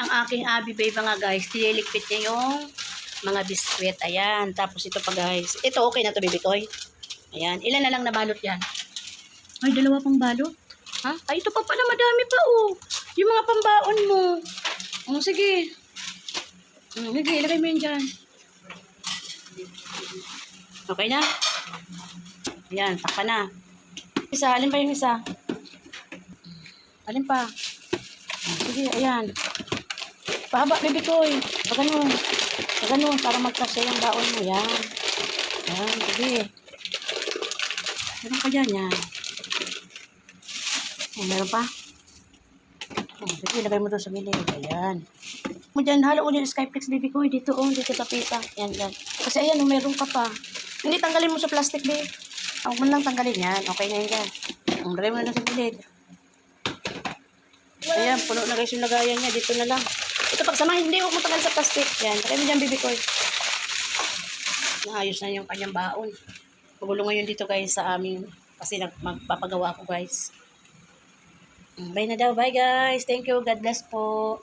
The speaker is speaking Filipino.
ang aking abi babe mga guys. Tililigpit niya yung mga biskwit. Ayan. Tapos ito pa guys. Ito okay na to baby toy. Ayan. Ilan na lang nabalot yan? Ay, dalawa pang balot. Ha? Ay, ito pa pala madami pa oh. Yung mga pambaon mo. Oh, sige. Mm, sige, ilagay mo yan dyan. Okay na? Ayan, takpa na. Isa, alin pa yung isa? Alin pa? Sige, ayan. Pahaba, baby koy. Pag ganun. Pag para magkasya yung baon mo. Yan. Yan, sige. Meron pa dyan, yan. Oh, meron pa? Oh, sige, lagay mo doon sa gilid. Ayan. Mo dyan, halo mo dyan Skyflex, baby koy. Dito, oh, dito sa pita. Yan, yan. Kasi ayan, oh, meron ka pa. Hindi, tanggalin mo sa plastic, babe. Huwag mo lang tanggalin yan. Okay na yan. Ang lagay mo na sa gilid. Ayan, puno na guys yung lagayan niya. Dito na lang. Ito pagsamahin, hindi, huwag mo sa plastic. Yan, lagay mo dyan, baby koy. Naayos na yung kanyang baon. Pagulo ngayon dito guys sa aming kasi magpapagawa ako guys. Mm, Bye na daw. Bye guys. Thank you. God bless po.